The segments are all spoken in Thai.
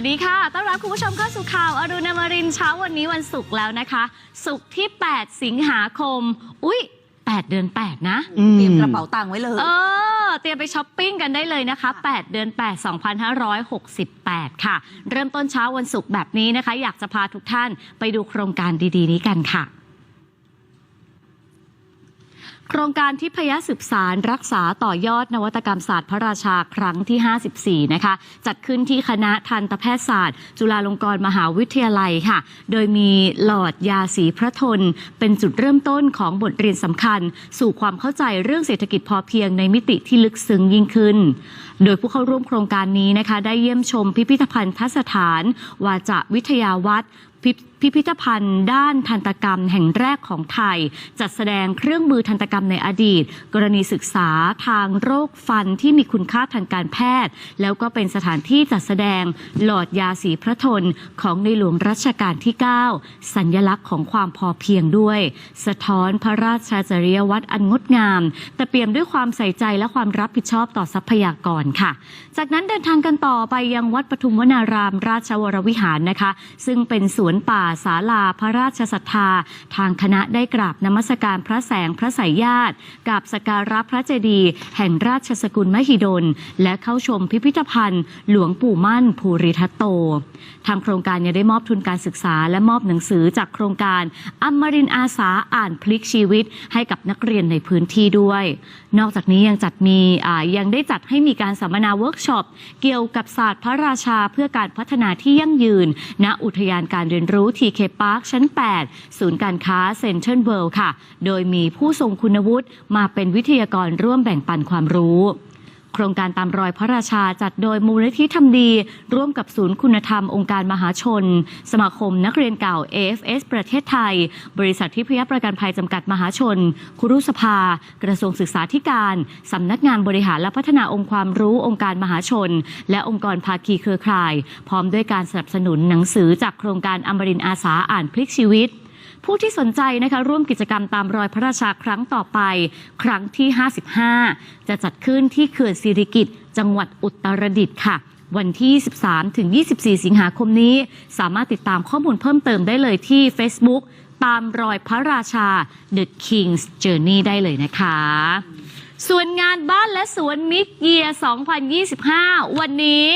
วัสดีค่ะ ต้อนรับคุณผู้ชมเข้าสู่ข่าวอรุณอมรินทร์เช้าวันนี้วันศุกร์แล้วนะคะ ศุกร์ที่ 8 สิงหาคม อุ๊ย 8 เดือน 8 นะอืเตรียมกระเป๋าตังค์ไว้เลย เออ เตรียมไปช้อปปิ้งกันได้เลยนะคะ 8 เดือน 8 2568 ค่ะ เริ่มต้นเช้าวันศุกร์แบบนี้นะคะ อยากจะพาทุกท่านไปดูโครงการดีๆ นี้กันค่ะ โครงการทิพยสืบสารรักษาต่อยอดนวัตกรรมศาสตร์พระราชาครั้งที่ 54 นะคะ จัดขึ้นที่คณะทันตแพทยศาสตร์ จุฬาลงกรณ์มหาวิทยาลัยค่ะ โดยมีหลอดยาสีพระทน เป็นจุดเริ่มต้นของบทเรียนสำคัญ สู่ความเข้าใจเรื่องเศรษฐกิจพอเพียงในมิติที่ลึกซึ้งยิ่งขึ้น โดยผู้เข้าร่วมโครงการนี้นะคะ ได้เยี่ยมชมพิพิธภัณฑสถาน วาจะวิทยาวัฒน์พิพิพิธภัณฑ์ ด้านทันตกรรมแห่งแรกของไทย จัดแสดงเครื่องมือทันตกรรมในอดีต กรณีศึกษาทางโรคฟันที่มีคุณค่าทางการแพทย์ แล้วก็เป็นสถานที่จัดแสดงหลอดยาสีพระทนของในหลวงรัชกาลที่ 9 สัญญลักษณ์ของความพอเพียงด้วย สะท้อนพระราชจริยวัตรอันงดงาม แต่เปี่ยมด้วยความใส่ใจและความรับผิดชอบต่อทรัพยากรค่ะ จากนั้นเดินทางกันต่อไปยังวัดปทุมวนาราม ราชวรวิหารนะคะ ซึ่งเป็นสวนป่าศาลาพระราชศรัทธา ทางคณะได้กราบนมัสการพระแสงพระสายญาติกราบสการะพระเจดีย์แห่งราชสกุลมหิดล และเข้าชมพิพิธภัณฑ์ หลวงปู่มั่นภูริทัตโต ทางโครงการยังได้มอบทุนการศึกษา และมอบหนังสือจากโครงการอมรินอาสาอ่านพลิกชีวิต ให้กับนักเรียนในพื้นที่ด้วย นอกจากนี้ยังจัดมียังได้จัดให้มีการสัมมนาเวิร์กช็อปเกี่ยวกับศาสตร์พระราชาเพื่อการพัฒนาที่ยั่งยืน ณ อุทยานการเรียนรู้ทีเคพาร์คชั้น 8 ศูนย์การค้าเซ็นทรัลเวิลด์ค่ะ โดยมีผู้ทรงคุณวุฒิมาเป็นวิทยากรร่วมแบ่งปันความรู้ โครงการตามรอยพระราชาจัดโดยมูลนิธิทำดี ร่วมกับศูนย์คุณธรรมองค์การมหาชน สมาคมนักเรียนเก่า AFS ประเทศไทย บริษัททิพยประกันภัยจำกัดมหาชนคุรุสภา กระทรวงศึกษาธิการสำนักงานบริหารและพัฒนาองค์ความรู้องค์การมหาชน และองค์กรภาคีเครือข่าย พร้อมด้วยการสนับสนุนหนังสือจากโครงการอมรินอาสาอ่านพลิกชีวิต ผู้ที่สนใจนะคะร่วมกิจกรรมตามรอยพระราชาครั้งต่อไป ครั้งที่ 55 จะจัดขึ้นที่เขื่อนสิริกิติ์จังหวัดอุตรดิตถ์ค่ะ วันที่ 13 ถึง 24 สิงหาคมนี้ สามารถติดตามข้อมูลเพิ่มเติมได้เลยที่ Facebook ตามรอยพระราชา The King's Journey ได้เลยนะคะ ส่วนงานบ้านและสวนมิกเยีย 2025 วันนี้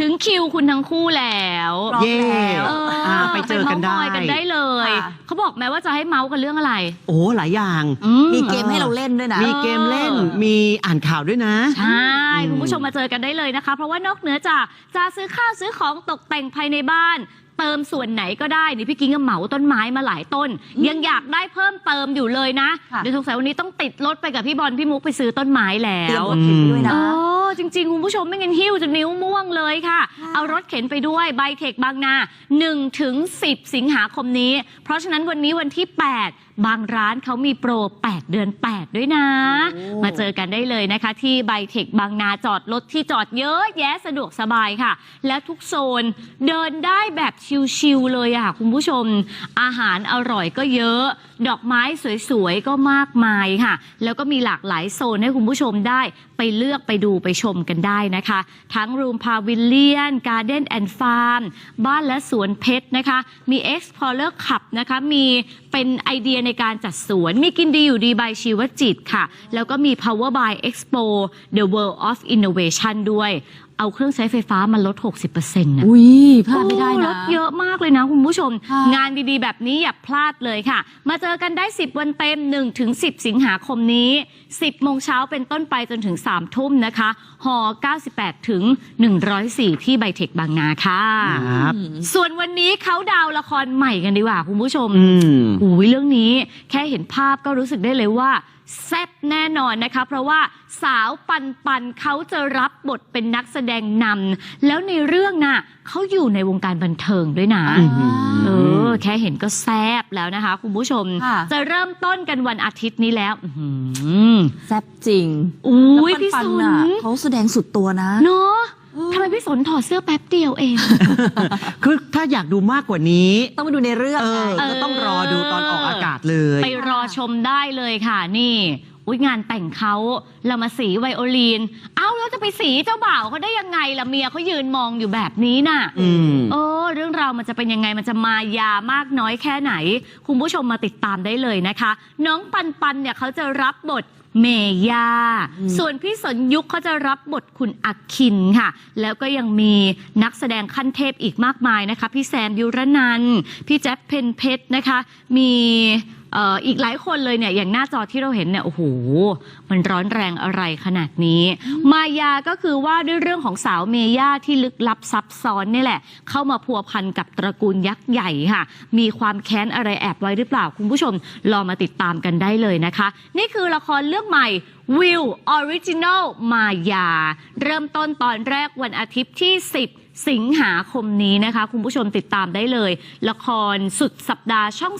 ถึงคิวคุณทั้งคู่แล้วพร้อมเย่แล้วเอออ่าไปเจอกันได้ ปเมาส์มอยกันได้เลย ค่ะ เขาบอกแม้ว่าจะให้เมาส์กันเรื่องอะไร โอ้หลายอย่าง อืมีเกมให้เราเล่นด้วยนะ มีเกมเล่นเออมีอ่านข่าวด้วยนะ ใช่อืมคุณผู้ชมมาเจอกันได้เลยนะคะ เพราะว่านอกเหนือจากจะซื้อข้าวซื้อของตกแต่งภายในบ้าน เติมส่วนไหนก็ได้นี่พี่กิ้งก็เหมาต้นไม้มาหลายต้น ยังอยากได้เพิ่มเติมอยู่เลยนะค่ะ เดี๋ยวสงสัยวันนี้ต้องติดรถไปกับพี่บอลพี่มุกไปซื้อต้นไม้แล้เตรียมวรถเข็นไปด้วยนะโอ้ จริง ๆ คุณผู้ชมไม่งั้นหิ้วจนนิ้วม่วงเลยค่ะค่ะ เอารถเข็นไปด้วยไบเทคบางนา1ถึง10 สิงหาคมนี้ เพราะฉะนั้นวันนี้วันที่ 8 บางร้านเขามีโปร 8 เดือน 8 ด้วยนะโอ้มาเจอกันได้เลยนะคะ ที่ไบเทคบางนาจอดรถที่จอดเยอะแยะสะดวกสบายค่ะ และทุกโซนเดินได้แบบชิลๆเลยอะค่ะคุณผู้ชม อาหารอร่อยก็เยอะ ดอกไม้สวยๆ ก็มากมายค่ะ แล้วก็มีหลากหลายโซนให้คุณผู้ชมได้ไปเลือกไปดูไปชมกันได้นะคะ ทั้งรูมพาวิลเลียนการ์เด้นแอนด์ฟาร์มบ้านและสวนเพชรนะคะ มี Explorer Cup นะคะ มีเป็นไอเดียในการจัดสวน มีกินดีอยู่ดีบายชีวจิตค่ะ แล้วก็มี Power by Expo The World of Innovation ด้วย เอาเครื่องใช้ไฟฟ้ามาลด 60%นะอุ้ยพลาดไม่ได้โอ้ลนะดเยอะมากเลยนะคุณผู้ชม ค่ะ งานดีๆ แบบนี้อย่าพลาดเลยค่ะ มาเจอกันได้ 10 วันเต็ม 1 ถึง 10 สิงหาคมนี้ 10 โมงเช้าเป็นต้นไปจนถึง 3 ทุ่มนะคะหอ98 ถึง 104 ที่ไบเทคบางนาค่ะ ครับ ส่วนวันนี้เขาดาวน์ละครใหม่กันดีกว่าคุณผู้ชม อืมหูยเรื่องนี้แค่เห็นภาพก็รู้สึกได้เลยว่า แซ่บแน่นอนนะคะ เพราะว่าสาวปันปันเขาจะรับบทเป็นนักแสดงนำแล้วในเรื่องน่ะเขาอยู่ในวงการบันเทิงด้วยนะอื้อหือเออ แค่เห็นก็แซบแล้วนะคะ คุณผู้ชม ค่ะ จะเริ่มต้นกันวันอาทิตย์นี้แล้ว อื้อหือแซ่บจริงอุ้ยแล้วพี่ปัสนนๆน่ะเขาแสดงสุดตัวนะ เนาะเออ ทำไมพี่สนถอดเสื้อแป๊บเดียวเอง คือถ้าอยากดูมากกว่านี้ ต้องไปดูในเรื่องเออ ไง ก็ต้องรอดูตอนออกอากาศเลย ไปรอชมได้เลยค่ะนี่อุ้ยงานแต่งเขาเรามาสีไวโอลิน เอ้าแล้วจะไปสีเจ้าบ่าวเขาได้ยังไงล่ะเมียเขายืนมองอยู่แบบนี้น่ะ อืม เออเรื่องราวมันจะเป็นยังไงมันจะมายามากน้อยแค่ไหน คุณผู้ชมมาติดตามได้เลยนะคะ น้องปันปันเนี่ยเขาจะรับบท เมย่าส่วนพี่สนยุคเขาจะรับบทคุณอักคินค่ะ แล้วก็ยังมีนักแสดงขั้นเทพอีกมากมายนะคะ พี่แซมยุรนันท์พี่แจ๊บเพนเพชรนะคะ มี เอ่ออีกหลายคนเลยเนี่ยอย่างหน้าจอที่เราเห็นเนี่ยโอ้โหมันร้อนแรงอะไรขนาดนี้ มายาก็คือว่าด้วยเรื่องของสาวเมย่าที่ลึกลับซับซ้อนนี่แหละ เข้ามาพัวพันกับตระกูลยักษ์ใหญ่ค่ะ มีความแค้นอะไรแอบไว้หรือเปล่า คุณผู้ชมรอมาติดตามกันได้เลยนะคะ นี่คือละครเรื่องใหม่วิวออริจิน l ลมายา เริ่มต้นตอนแรกวันอาทิตย์ที่ 10 สิงหาคมนี้นะคะ คุณผู้ชมติดตามได้เลย ละครสุดสัปดาห์ช่อง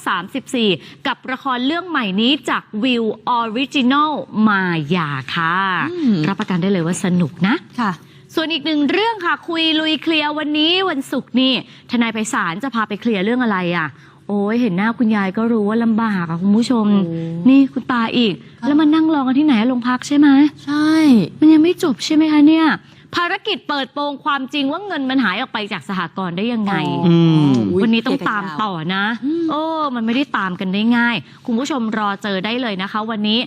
34 กับละครเรื่องใหม่นี้จากวิวออริจิน l ลมายาค่ะอืมรับประกันได้เลยว่าสนุกนะค่ะส่วนอีกหนึ่งเรื่องค่ะ คุยลุยเคลียร์วันนี้วันศุกร์นี่ทนายไพศาลจะพาไปเคลียร์เรื่องอะไรอะ โอ้ยเห็นหน้าคุณยายก็รู้ว่าลำบากอะคุณผู้ชมโอ้นี่คุณตาอีกค่ะแล้วมานั่งรอกันที่ไหนโรงพักใช่ไหมใช่ มันยังไม่จบใช่ไหมคะเนี่ย ภารกิจเปิดโปงความจริงว่าเงินมันหายออกไปจากสหกรณ์ได้ยังไง อืมอุ๊ยวันนี้ต้องเคลียร์ตามกันยวต่อนะอืมโอ้มันไม่ได้ตามกันได้ง่าย คุณผู้ชมรอเจอได้เลยนะคะ วันนี้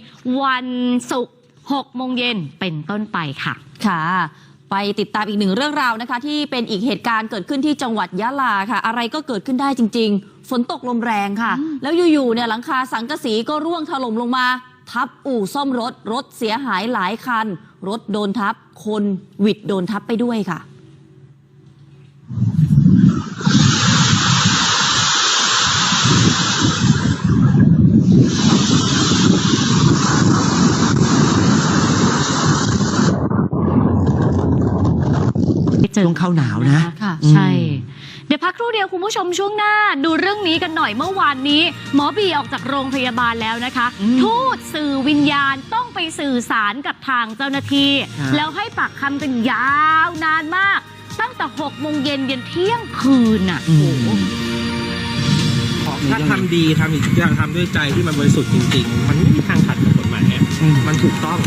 วันศุกร์6โมงเย็นเป็นต้นไปค่ะ ค่ะ ไปติดตามอีกหนึ่งเรื่องราวนะคะ ที่เป็นอีกเหตุการณ์เกิดขึ้นที่จังหวัดยะลาค่ะ อะไรก็เกิดขึ้นได้จริง ๆ ฝนตกลมแรงค่ะ แล้วอยู่ๆเนี่ยหลังคาสังกะสีก็ร่วงถล่มลงมา ทับอู่ซ่อมรถ รถเสียหายหลายคัน รถโดนทับ คนหวิดโดนทับไปด้วยค่ะ ช่วงเข้าหนาวนะ ค่ะ อืม ใช่ เดี๋ยวพักครู่เดียวคุณผู้ชมช่วงหน้า ดูเรื่องนี้กันหน่อยเมื่อวานนี้ หมอบีออกจากโรงพยาบาลแล้วนะคะอืมทูตสื่อวิญญาณต้องไปสื่อสารกับทางเจ้าหน้าที่ครับแล้วให้ปากคำกันยาวนานมาก ตั้งแต่6โมงเย็นยันเที่ยงคืนน่ะอืมถ้าทำดีทำอีกทุกอย่างทำด้วยใจที่มันบริสุทธิ์จริง ๆ มันไม่มีทางขัดกับกฎหมายอะอืมมันถูกต้อง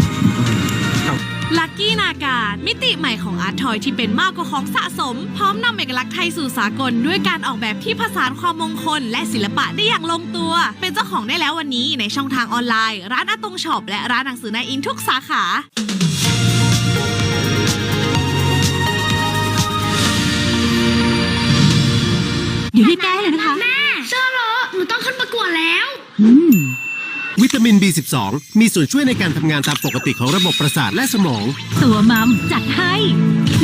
ลัคกี้นาการ มิติใหม่ของอาร์ตทอยที่เป็นมากกว่าของสะสม พร้อมนำเอกลักษณ์ไทยสู่สากล ด้วยการออกแบบที่ผสานความมงคล และศิลปะได้อย่างลงตัว เป็นเจ้าของได้แล้ววันนี้ในช่องทางออนไลน์ ร้านอาตงช็อปและร้านหนังสือนายอินทุกสาขาเดี๋ยวรีบแก้เลยนะคะ มิน B12 มีส่วนช่วยในการทำงานตามปกติของระบบประสาทและสมอง ตัวมัมจัดให้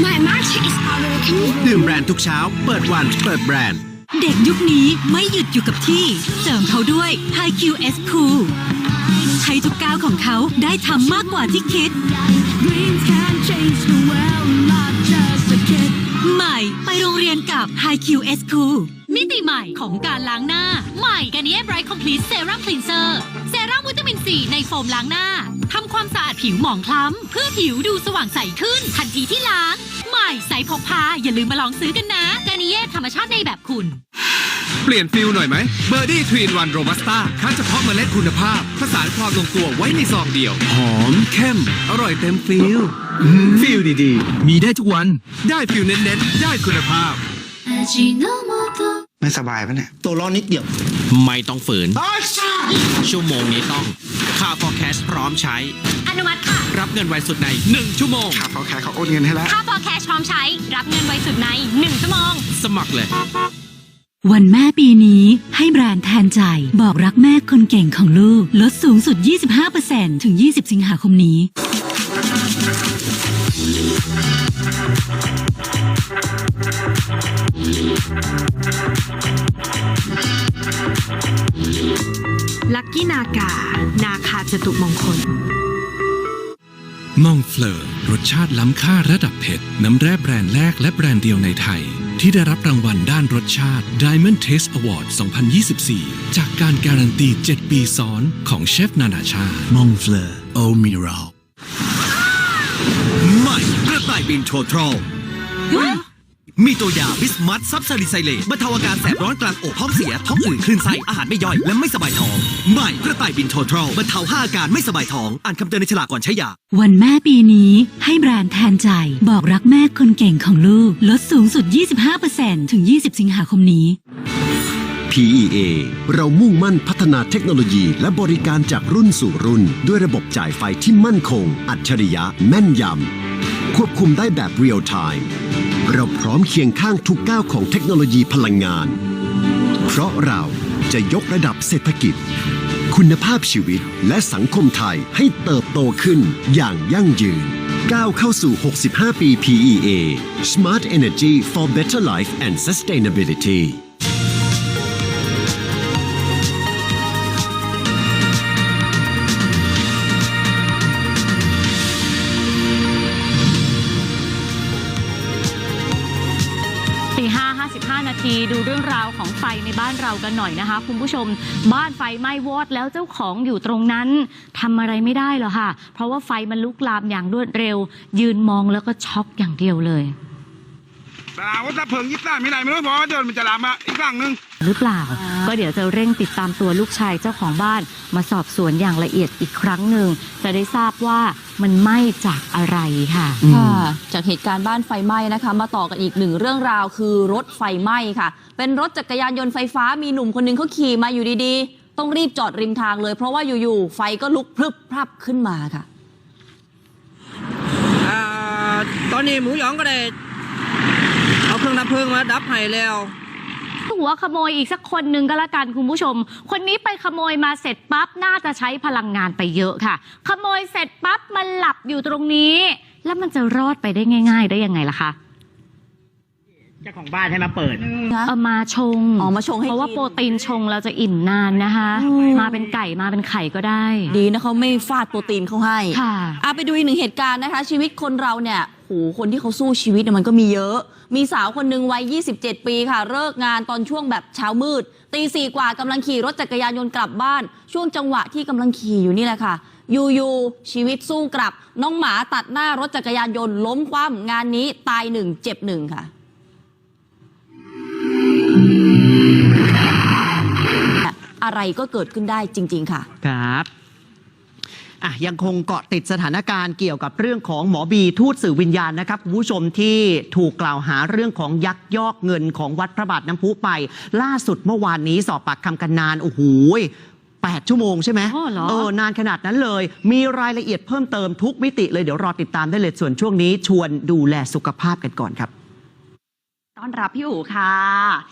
My magic is awakening ดื่มแบรนด์ทุกเช้า เปิดวัน เปิดแบรนด์ เด็กยุคนี้ไม่หยุดอยู่กับที่ เสริมเขาด้วย High QS Cool ให้ทุกก้าวของเขาได้ทำมากกว่าที่คิด Dreams can change the world not just a kid ใหม่ไปโรงเรียนกับ High QS Cool มิติใหม่ของการล้างหน้า ใหม่กันนี้ Bright Complete Serum Cleanser เซรั่ม วิตามินซีในโฟมล้างหน้าทำความสะอาดผิวหมองคล้ำ เพื่อผิวดูสว่างใสขึ้น ทันทีที่ล้าง ใหม่ใสพกพา อย่าลืมมาลองซื้อกันนะกานิเย่ธรรมชาติในแบบคุณ เปลี่ยนฟิลหน่อยไหมเบอร์ดี้ทรีนวันโรบัสต้าคั้นเฉพาะเมล็ดคุณภาพ ผสานความลงตัวไว้ในซองเดียว หอมเข้ม อร่อยเต็มฟิลฟิลดีๆ มีได้ทุกวัน ได้ฟิลเน้นๆ ได้คุณภาพ Ajinomoto ไม่สบายปะเนี่ยตัวร้อนนิดเดียว ไม่ต้องฝืน ชั่วโมงนี้ต้องค่า forecast พร้อมใช้ อนุมัติค่ะ รับเงินไวสุดใน 1 ชั่วโมงครับเขาแค่เขาโอนเงินให้แล้ว ค่า forecast พร้อมใช้ รับเงินไวสุดใน 1 ชั่วโมง สมัครเลย วันแม่ปีนี้ให้แบรนด์แทนใจ บอกรักแม่คนเก่งของลูก ลดสูงสุด 25%ถึง 20 สิงหาคมนี้ นากานาคาจตุมงคล มองเฟลอร์รสชาติล้ำค่าระดับเผ็ด น้ำแร่แบรนด์แรกและแบรนด์เดียวในไทย ที่ได้รับรางวัลด้านรสชาติ Diamond Taste Award 2024 จากการการันตี 7 ปีซ้อนของเชฟนานาชาติมองเฟลอร์โอมิรัลใหม่กระต่ายบินโททรล มีตัวยาบิสมัตซับซาริไซเลตบรรเทาอาการแสบร้อนกลางอกท้องเสีย ท้องอืดคลื่นไส้อาหารไม่ย่อย และไม่สบายท้องใหม่กระต่ายบินโททรลบรรเทาห้าอาการไม่สบายท้อง อ่านคำเตือนในฉลากก่อนใช้ยา วันแม่ปีนี้ให้แบรนด์แทนใจ บอกรักแม่คนเก่งของลูก ลดสูงสุด 25%ถึง 20 สิงหาคมนี้ PEA เรามุ่งมั่นพัฒนาเทคโนโลยีและบริการจากรุ่นสู่รุ่น ด้วยระบบจ่ายไฟที่มั่นคง อัจฉริยะแม่นยำควบคุมได้แบบเรียลไทม์ เราพร้อมเคียงข้างทุกก้าวของเทคโนโลยีพลังงาน เพราะเราจะยกระดับเศรษฐกิจ คุณภาพชีวิตและสังคมไทยให้เติบโตขึ้นอย่างยั่งยืน ก้าวเข้าสู่ 65 ปี PEA Smart Energy for Better Life and Sustainability ไฟในบ้านเรากันหน่อยนะคะคุณผู้ชม บ้านไฟไหม้วอดแล้วเจ้าของอยู่ตรงนั้นทำอะไรไม่ได้หรอกค่ะ เพราะว่าไฟมันลุกลามอย่างรวดเร็ว ยืนมองแล้วก็ช็อกอย่างเดียวเลย แต่ว่าถ้าเพิงยิบได้ไม่ได้ไม่รู้เพราะว่าเดี๋ยวมันจะลามมาอีกครั้งหนึ่งหรือเปล่า ก็เดี๋ยวจะเร่งติดตามตัวลูกชายเจ้าของบ้าน มาสอบสวนอย่างละเอียดอีกครั้งหนึ่งจะได้ทราบว่ามันไหม้จากอะไรค่ะ ค่ะจากเหตุการณ์บ้านไฟไหม้นะคะ มาต่อกันอีกหนึ่งเรื่องราวคือรถไฟไหม้ค่ะ เป็นรถจักรยานยนต์ไฟฟ้ามีหนุ่มคนหนึงเขาขี่มาอยู่ดีๆ ต้องรีบจอดริมทางเลย เพราะว่าอยู่ๆไฟก็ลุกพรึบพรับขึ้นมาค่ะอ่าตอนนี้หมูหยองก็ได้ เอาเครื่องดับเพลิงมาดับให้แล้วหัวขโมยอีกสักคนหนึ่งก็แล้วกันคุณผู้ชม คนนี้ไปขโมยมาเสร็จปั๊บน่าจะใช้พลังงานไปเยอะค่ะ ขโมยเสร็จปั๊บมันหลับอยู่ตรงนี้ แล้วมันจะรอดไปได้ง่าย ๆ ได้ยังไงล่ะคะเจ้าของบ้านให้มาเปิดเอามาชงอ๋อมาชงให้เพราะว่ากินโปรตีนชงเราจะอิ่มนานนะคะอืมมาเป็นไก่มาเป็นไข่ก็ได้ ดีนะเขาไม่ฟาดโปรตีนเขาให้ค่ะอะไปดูอีกหนึ่งเหตุการณ์นะคะ ชีวิตคนเราเนี่ย โหคนที่เขาสู้ชีวิตเนี่ยมันก็มีเยอะ มีสาวคนหนึ่งวัย 27 ปีค่ะ เลิกงานตอนช่วงแบบเช้ามืด ตีสี่กว่ากำลังขี่รถจักรยานยนต์กลับบ้าน ช่วงจังหวะที่กำลังขี่อยู่นี่แหละค่ะ อยู่ๆชีวิตสู้กลับ น้องหมาตัดหน้ารถจักรยานยนต์ล้มคว่ำงานนี้ตายหนึ่งเจ็บหนึ่งค่ะ อะไรก็เกิดขึ้นได้จริง ๆ ค่ะ ครับ อะยังคงเกาะติดสถานการณ์เกี่ยวกับเรื่องของหมอบีทูตสื่อวิญญาณนะครับคุณผู้ชมที่ถูกกล่าวหาเรื่องของยักยอกเงินของวัดพระบาทน้ำพุไป ล่าสุดเมื่อวานนี้สอบปากคำกันนานโอ้โหแปดชั่วโมงใช่ไหมอ๋อเหรอ เออนานขนาดนั้นเลย มีรายละเอียดเพิ่มเติมทุกมิติเลยเดี๋ยวรอติดตามได้เลยส่วนช่วงนี้ ชวนดูแลสุขภาพกันก่อนครับ ต้อนรับพี่อู๋ค่ะ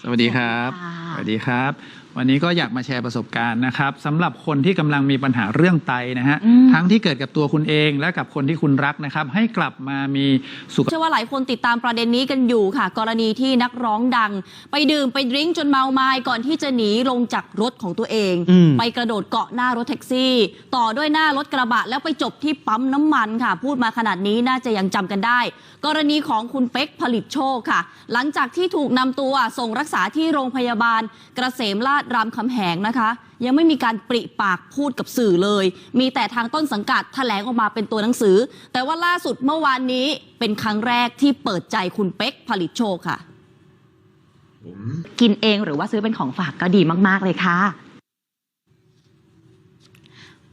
สวัสดีครับค่ะ สวัสดีครับ วันนี้ก็อยากมาแชร์ประสบการณ์นะครับสำหรับคนที่กำลังมีปัญหาเรื่องไตนะฮะอืมทั้งที่เกิดกับตัวคุณเองและกับคนที่คุณรักนะครับ ให้กลับมามีสุขเชื่อว่าหลายคนติดตามประเด็นนี้กันอยู่ค่ะ กรณีที่นักร้องดัง ไปดื่มไปดริ้งจนเมาไม้ก่อนที่จะหนีลงจากรถของตัวเองอืมไปกระโดดเกาะหน้ารถแท็กซี่ ต่อด้วยหน้ารถกระบะแล้วไปจบที่ปั๊มน้ำมันค่ะ พูดมาขนาดนี้น่าจะยังจำกันได้ กรณีของคุณเป๊กผลิตโชคค่ะ หลังจากที่ถูกนำตัวส่งรักษาที่โรงพยาบาลกระเสมราชรามคำแหงนะคะ ยังไม่มีการปริปากพูดกับสื่อเลย มีแต่ทางต้นสังกัดแถลงออกมาเป็นตัวหนังสือ แต่ว่าล่าสุดเมื่อวานนี้เป็นครั้งแรกที่เปิดใจคุณเป๊กผลิตโชคค่ะ กินเองหรือว่าซื้อเป็นของฝากก็ดีมาก ๆ เลยค่ะ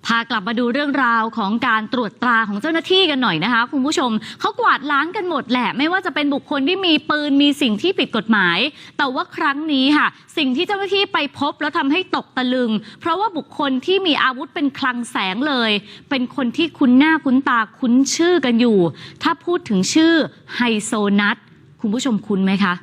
พากลับมาดูเรื่องราวของการตรวจตราของเจ้าหน้าที่กันหน่อยนะคะ คุณผู้ชมเขากวาดล้างกันหมดแหละ ไม่ว่าจะเป็นบุคคลที่มีปืนมีสิ่งที่ผิดกฎหมาย แต่ว่าครั้งนี้ค่ะ สิ่งที่เจ้าหน้าที่ไปพบแล้วทำให้ตกตะลึง เพราะว่าบุคคลที่มีอาวุธเป็นคลังแสงเลย เป็นคนที่คุ้นหน้าคุ้นตาคุ้นชื่อกันอยู่ ถ้าพูดถึงชื่อไฮโซนัทคุณผู้ชมคุ้นไหมคะ